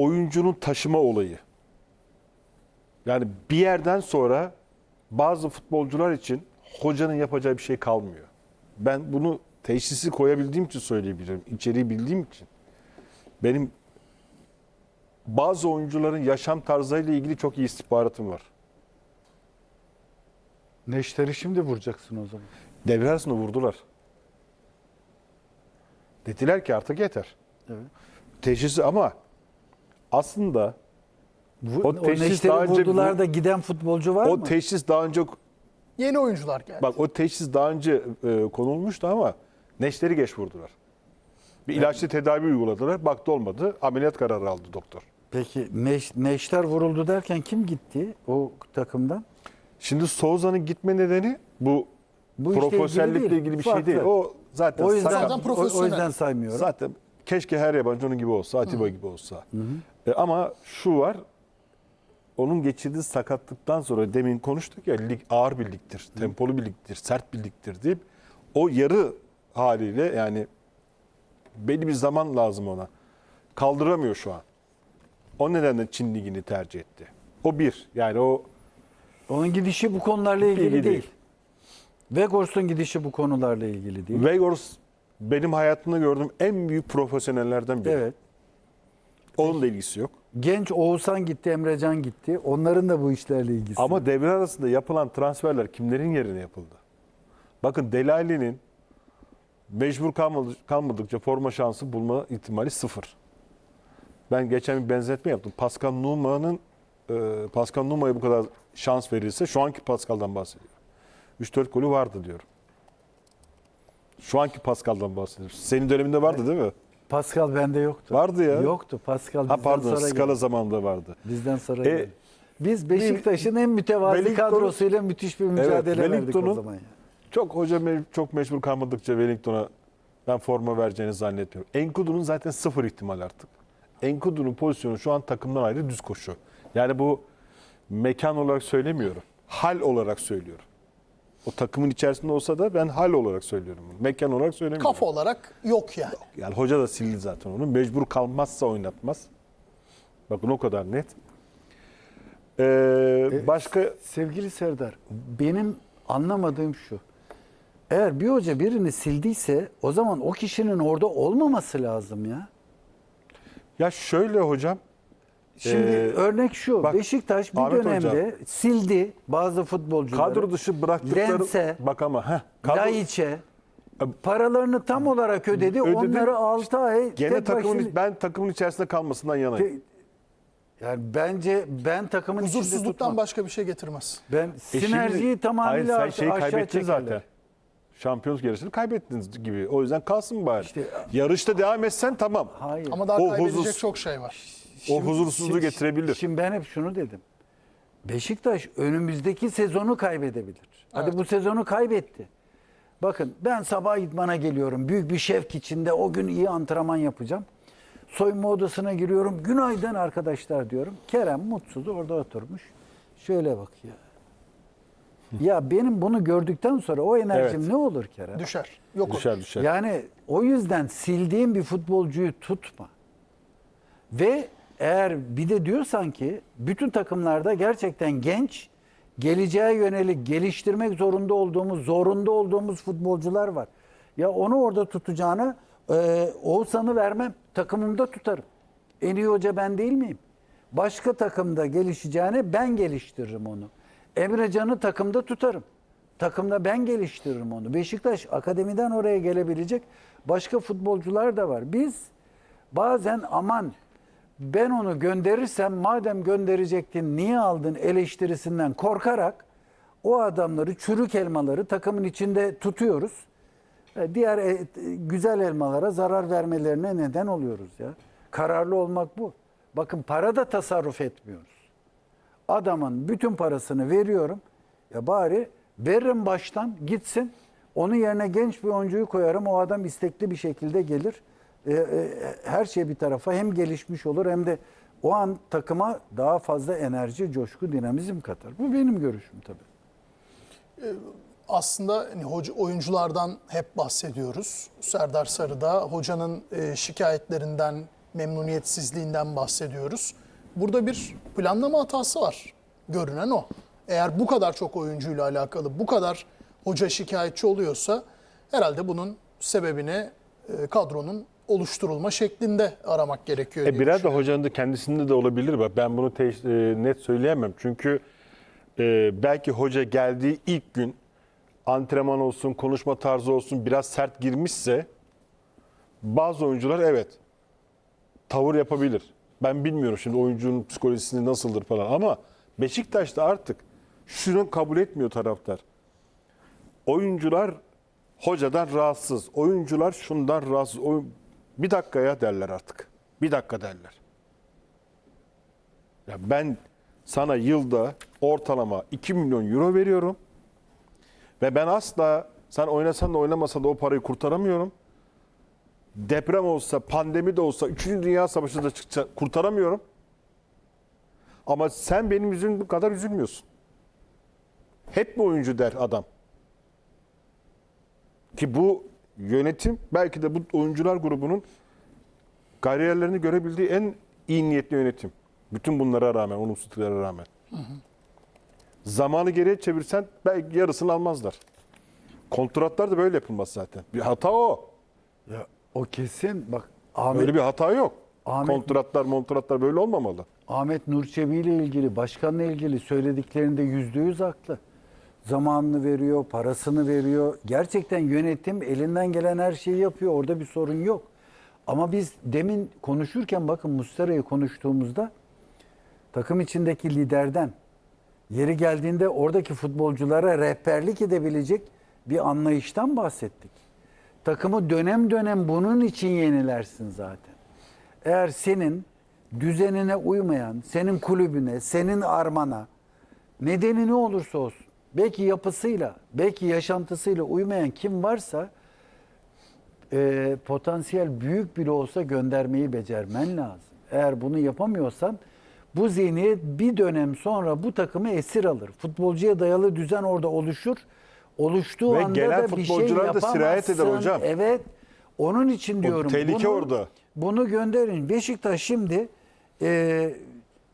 oyuncunun taşıma olayı. Yani bir yerden sonra bazı futbolcular için hocanın yapacağı bir şey kalmıyor. Ben bunu teşhisi koyabildiğim için söyleyebilirim. İçeriği bildiğim için. Benim bazı oyuncuların yaşam tarzıyla ilgili çok iyi istihbaratım var. Neşter'i şimdi vuracaksın o zaman. Devre arasında vurdular. Dediler ki artık yeter. Evet. Teşhisi ama aslında Bu, O o, teşhis Neşter'i daha önce vurdular bu- da giden futbolcu var o mı? teşhis daha önce Yeni oyuncular geldi. bak o teşhis daha önce e, konulmuştu ama Neşter'i geç vurdular. Bir ilaçlı tedavi uyguladılar. Baktı olmadı. Ameliyat kararı aldı doktor. Peki Neş, Neşter vuruldu derken kim gitti o takımdan? Şimdi Souza'nın gitme nedeni bu, Bu işle ilgili profesyonellikle değil, ilgili bir şey farklı. değil. O zaten O yüzden sakat. Zaten o, o profesyonel. yüzden saymıyorum. Zaten keşke her yabancı onun gibi olsa, Atiba gibi olsa. E, ama şu var, onun geçirdiği sakatlıktan sonra demin konuştuk ya lig ağır bir ligdir, tempolu bir ligdir, sert bir ligdir deyip o yarı haliyle yani belli bir zaman lazım ona. Kaldıramıyor şu an. O nedenle Çin ligini tercih etti. O bir. Yani o Onun gidişi bu konularla ilgili İlgili değil. değil. Vegors'un gidişi bu konularla ilgili değil. Weghorst benim hayatımda gördüğüm en büyük profesyonellerden biri. Evet. Onun da ilgisi yok. Genç Oğuzhan gitti, Emrecan gitti. Onların da bu işlerle ilgisi. Ama devre arasında yapılan transferler kimlerin yerine yapıldı? Bakın Delali'nin mecbur kalmadı- kalmadıkça forma şansı bulma ihtimali sıfır. Ben geçen bir benzetme yaptım. Pascal Numa'nın e, Pascal Numa'ya bu kadar şans verilse şu anki Pascal'dan bahsediyorum. 3-4 golü vardı diyorum. Şu anki Pascal'dan bahsediyorum. Senin döneminde vardı değil mi? Pascal bende yoktu. Vardı ya. Yoktu. Pascal Ha bizden pardon, sonra Skala geldi. zamanında vardı. Bizden sonra E, geldi. Biz Beşiktaş'ın en mütevazi Wellington'un- kadrosuyla müthiş bir mücadele verdik o zaman. Ya. Çok hoca me- çok mecbur kalmadıkça Wellington'a ben forma vereceğini zannetmiyorum. Enkudu'nun zaten sıfır ihtimal artık. Enkudu'nun pozisyonu şu an takımdan ayrı düz koşu. Yani bu mekan olarak söylemiyorum. Hal olarak söylüyorum. O takımın içerisinde olsa da ben hal olarak söylüyorum bunu. Mekan olarak söylemiyorum. Kafa olarak yok yani. Yani hoca da sildi zaten onu. Mecbur kalmazsa oynatmaz. Bakın o kadar net. Ee, başka Sevgili Serdar, benim anlamadığım şu. Eğer bir hoca birini sildiyse o zaman o kişinin orada olmaması lazım ya. ya şöyle hocam Şimdi Ee, örnek şu. bak, Beşiktaş bir Ahmet dönemde Hocam. sildi bazı futbolcuları. kadro dışı bıraktıkları Lens'e, bak ama heh, kadro, Laiç'e paralarını tam olarak ödedi. Ödedi. Onları 6 ay Gene takımın başına- ben takımın içerisinde kalmasından yanayım. Te- yani bence ben takımın içinde Huzursuzluktan başka bir şey getirmez. Ben E şimdi- sinerjiyi tamamıyla Hayır, sen şeyi aşağı kaybettin çekerler. zaten. Şampiyonluk yarışını kaybettiniz gibi. O yüzden kalsın bari. İşte- Yarışta devam etsen tamam. Hayır. Ama daha O kaybedecek huzursuz- çok şey var. O huzursuzluğu Şimdi- getirebilir. Şimdi ben hep şunu dedim. Beşiktaş önümüzdeki sezonu kaybedebilir. Hadi bu sezonu kaybetti. Bakın ben sabah idmana geliyorum. Büyük bir şevk içinde o gün iyi antrenman yapacağım. Soyunma odasına giriyorum. Günaydın arkadaşlar diyorum. Kerem mutsuz orada oturmuş. Şöyle bak ya. Ya benim bunu gördükten sonra o enerjim Evet. ne olur Kerem? Düşer. Yok olur. Düşer düşer. Yani o yüzden sildiğin bir futbolcuyu tutma. Ve eğer bir de diyorsan ki bütün takımlarda gerçekten genç, geleceğe yönelik geliştirmek zorunda olduğumuz, zorunda olduğumuz futbolcular var. Ya onu orada tutacağına e, Oğuzhan'ı vermem, takımımda tutarım. En iyi hoca ben değil miyim? Başka takımda gelişeceğine ben geliştiririm onu. Emrecan'ı takımda tutarım. Takımda ben geliştiririm onu. Beşiktaş akademiden oraya gelebilecek başka futbolcular da var. Biz bazen aman ben onu gönderirsem madem gönderecektin niye aldın eleştirisinden korkarak o adamları çürük elmaları takımın içinde tutuyoruz. E, Diğer e, güzel elmalara zarar vermelerine neden oluyoruz ya. Kararlı olmak bu. Bakın para da tasarruf etmiyoruz. Adamın bütün parasını veriyorum. Ya bari veririm baştan gitsin. Onun yerine genç bir oyuncuyu koyarım. O adam istekli bir şekilde gelir. E, e, her şey bir tarafa hem gelişmiş olur hem de o an takıma daha fazla enerji, coşku, dinamizm katar. Bu benim görüşüm tabii. Aslında hani hoca, oyunculardan hep bahsediyoruz. Serdar Sarı'da hocanın e, şikayetlerinden memnuniyetsizliğinden bahsediyoruz. Burada bir planlama hatası var. Görünen o. Eğer bu kadar çok oyuncuyla alakalı, bu kadar hoca şikayetçi oluyorsa herhalde bunun sebebini e, kadronun oluşturulma şeklinde aramak gerekiyor. E biraz da hocanın da kendisinde de olabilir. Bak ben bunu te- e, net söyleyemem. Çünkü e, belki hoca geldiği ilk gün antrenman olsun, konuşma tarzı olsun biraz sert girmişse bazı oyuncular evet tavır yapabilir. Ben bilmiyorum şimdi oyuncunun psikolojisini nasıldır falan ama Beşiktaş'ta artık şunu kabul etmiyor taraftar. Oyuncular hocadan rahatsız. Oyuncular şundan rahatsız. Oyun... Bir dakikaya derler artık. Bir dakika derler. Ya ben sana yılda ortalama 2 milyon euro veriyorum. Ve ben asla sen oynasan da oynamasan da o parayı kurtaramıyorum. Deprem olsa, pandemi de olsa, 3. Dünya Savaşı da çıksa kurtaramıyorum. Ama sen benim yüzüm kadar üzülmüyorsun. Hep mi oyuncu der adam? Ki bu yönetim belki de bu oyuncular grubunun kariyerlerini görebildiği en iyi niyetli yönetim. Bütün bunlara rağmen, olumsuzluklara rağmen. Zamanı geriye çevirsen belki yarısını almazlar. Kontratlar da böyle yapılmaz zaten. Bir hata o. Ya, o kesin bak Ahmet Öyle bir hata yok. Ahmet- Kontratlar, montratlar böyle olmamalı. Ahmet Nurçevi ile ilgili, başkanla ilgili söylediklerinde yüzde yüz haklı. Zamanını veriyor, parasını veriyor. Gerçekten yönetim elinden gelen her şeyi yapıyor. Orada bir sorun yok. Ama biz demin konuşurken bakın Muslera'yı konuştuğumuzda takım içindeki liderden yeri geldiğinde oradaki futbolculara rehberlik edebilecek bir anlayıştan bahsettik. Takımı dönem dönem bunun için yenilersin zaten. Eğer senin düzenine uymayan, senin kulübüne, senin armana, nedeni ne olursa olsun, belki yapısıyla, belki yaşantısıyla uymayan kim varsa e, potansiyel büyük bile olsa göndermeyi becermen lazım. Eğer bunu yapamıyorsan bu zihniyet bir dönem sonra bu takımı esir alır. Futbolcuya dayalı düzen orada oluşur. Oluştuğu Ve anda gelen da bir şey futbolcular da sirayet eder yapamazsın. hocam. Evet. Onun için diyorum. tehlike bunu, orada. Bunu gönderin. Beşiktaş şimdi e,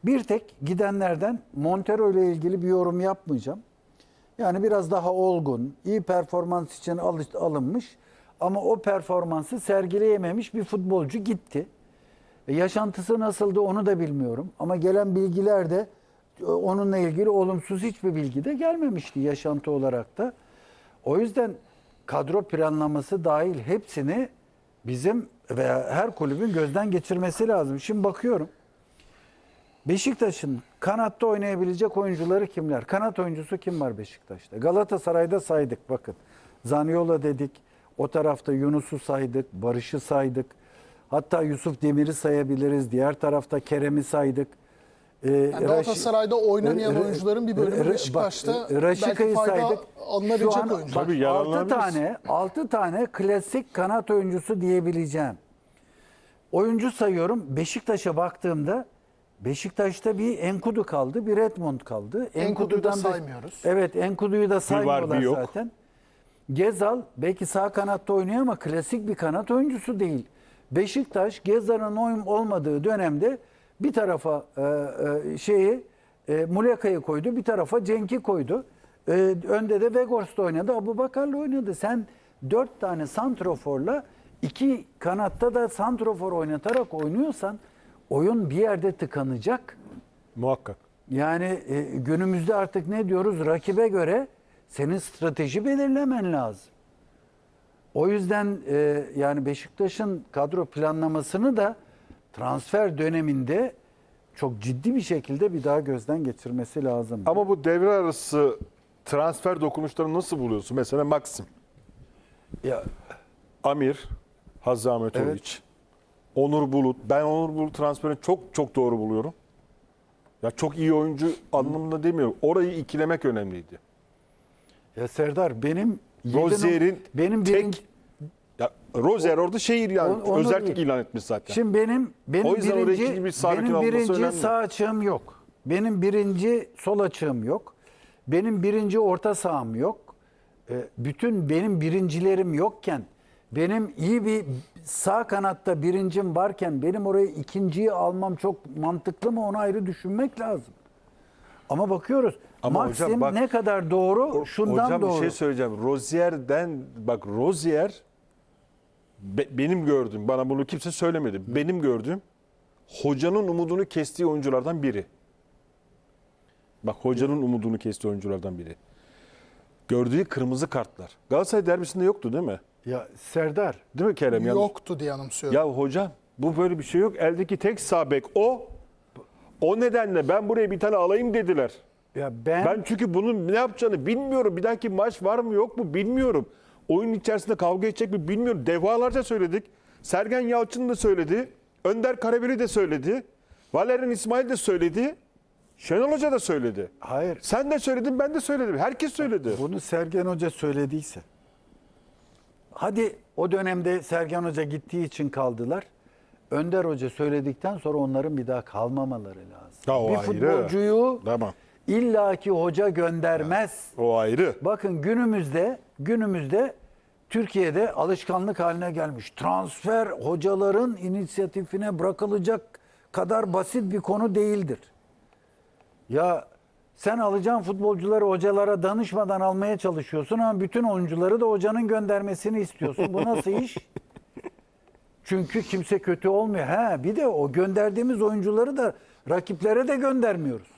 bir tek gidenlerden Montero ile ilgili bir yorum yapmayacağım. Yani biraz daha olgun, iyi performans için alınmış ama o performansı sergileyememiş bir futbolcu gitti. E, yaşantısı nasıldı onu da bilmiyorum ama gelen bilgiler de e, onunla ilgili olumsuz hiçbir bilgi de gelmemişti yaşantı olarak da. O yüzden kadro planlaması dahil hepsini bizim veya her kulübün gözden geçirmesi lazım. Şimdi bakıyorum. Beşiktaş'ın kanatta oynayabilecek oyuncuları kimler? Kanat oyuncusu kim var Beşiktaş'ta? Galatasaray'da saydık bakın. Zaniola dedik. O tarafta Yunus'u saydık. Barış'ı saydık. Hatta Yusuf Demir'i sayabiliriz. Diğer tarafta Kerem'i saydık. Ee, Yani Galatasaray'da oynamayan oyuncuların bir bölümü Beşiktaş'ta belki fayda saydık. alınabilecek Şu an oyuncu. Tabii 6 yararlanabiliriz. tane 6 tane klasik kanat oyuncusu diyebileceğim. Oyuncu sayıyorum. Beşiktaş'a baktığımda Beşiktaş'ta bir Enkudu kaldı, bir Redmond kaldı. Enkudu'yu da Enkudu'dan saymıyoruz. Evet, Enkudu'yu da var, saymıyorlar bir yok. zaten. Gezal belki sağ kanatta oynuyor ama klasik bir kanat oyuncusu değil. Beşiktaş Gezal'ın oyun olmadığı dönemde bir tarafa e, e, şeyi e, Muleka'yı koydu, bir tarafa Cenk'i koydu. E, önde de Vegors'ta oynadı, Abubakar'la oynadı. Sen dört tane santroforla iki kanatta da santrofor oynatarak oynuyorsan oyun bir yerde tıkanacak. Muhakkak. Yani e, günümüzde artık ne diyoruz? Rakibe göre senin strateji belirlemen lazım. O yüzden e, yani Beşiktaş'ın kadro planlamasını da transfer döneminde çok ciddi bir şekilde bir daha gözden geçirmesi lazım. Ama bu devre arası transfer dokunuşlarını nasıl buluyorsun? Mesela Maxim, ya, Amir, Hazzi Ahmetoviç, Onur Bulut. Ben Onur Bulut transferini çok çok doğru buluyorum. Ya çok iyi oyuncu anlamında demiyorum. Orayı ikilemek önemliydi. ya Serdar benim Rozier'in benim tek birinci, ya Rozier orada şey ilan, On- onu özellik ilan etmiş zaten. Şimdi benim benim O yüzden birinci bir benim birinci önemli. sağ açığım yok. Benim birinci sol açığım yok. Benim birinci orta saham yok. Ee, bütün benim birincilerim yokken benim iyi bir sağ kanatta birincim varken benim oraya ikinciyi almam çok mantıklı mı onu ayrı düşünmek lazım. Ama bakıyoruz Ama Maxim hocam bak- ne kadar doğru şundan Hocam doğru. bir şey söyleyeceğim. Rozier'den bak Rozier be- benim gördüğüm bana bunu kimse söylemedi. Benim gördüğüm hocanın umudunu kestiği oyunculardan biri. Bak hocanın umudunu kestiği oyunculardan biri. Gördüğü kırmızı kartlar. Galatasaray derbisinde yoktu değil mi? Ya Serdar Değil mi Kerem? Yoktu diye anımsıyorum. Ya hocam bu böyle bir şey yok. Eldeki tek sağ bek o. O nedenle ben buraya bir tane alayım dediler. ya ben, Ben çünkü bunun ne yapacağını bilmiyorum. Bir dahaki maç var mı yok mu bilmiyorum. Oyun içerisinde kavga edecek mi bilmiyorum. Defalarca söyledik. Sergen Yalçın da söyledi. Önder Karabeli de söyledi. Valerian İsmail de söyledi. Şenol Hoca da söyledi. hayır Sen de söyledin ben de söyledim. Herkes söyledi. bunu Sergen Hoca söylediyse hadi o dönemde Sergen Hoca gittiği için kaldılar. Önder Hoca söyledikten sonra onların bir daha kalmamaları lazım. Ya o bir ayrı. futbolcuyu Tamam. illaki hoca göndermez. O ayrı. Bakın günümüzde günümüzde Türkiye'de alışkanlık haline gelmiş. Transfer hocaların inisiyatifine bırakılacak kadar basit bir konu değildir. Ya sen alacağın futbolcuları hocalara danışmadan almaya çalışıyorsun ama bütün oyuncuları da hocanın göndermesini istiyorsun. Bu nasıl iş? Çünkü kimse kötü olmuyor. Ha bir de o gönderdiğimiz oyuncuları da rakiplere de göndermiyoruz.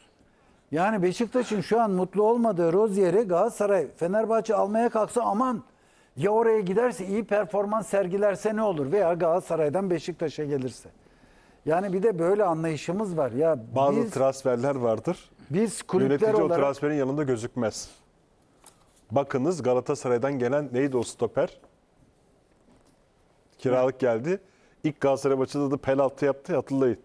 Yani Beşiktaş'ın şu an mutlu olmadığı Rozier'i Galatasaray, Fenerbahçe almaya kalksa aman ya oraya giderse iyi performans sergilerse ne olur veya Galatasaray'dan Beşiktaş'a gelirse. Yani bir de böyle anlayışımız var. Ya Bazı biz, transferler vardır. Biz kulüpler Yönetici o olarak transferin yanında gözükmez. Bakınız Galatasaray'dan gelen neydi o stoper? Kiralık geldi. İlk Galatasaray maçında da penaltı yaptı hatırlayın.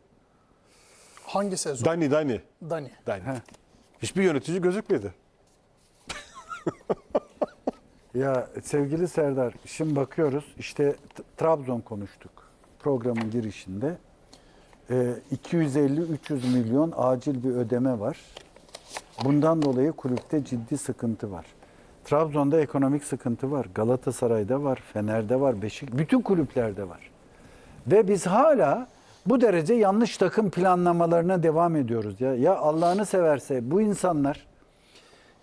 Hangi sezon? Dani Dani. Dani. Dani. Hiçbir yönetici gözükmedi. Ya sevgili Serdar, şimdi bakıyoruz işte Trabzon konuştuk programın girişinde. Ee, 250-300 milyon acil bir ödeme var. Bundan dolayı kulüpte ciddi sıkıntı var. Trabzon'da ekonomik sıkıntı var. Galatasaray'da var, Fener'de var, Beşik, bütün kulüplerde var. Ve biz hala bu derece yanlış takım planlamalarına devam ediyoruz ya. Ya Allah'ını severse bu insanlar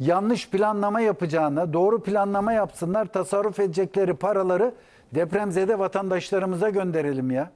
yanlış planlama yapacağına doğru planlama yapsınlar, tasarruf edecekleri paraları depremzede vatandaşlarımıza gönderelim ya.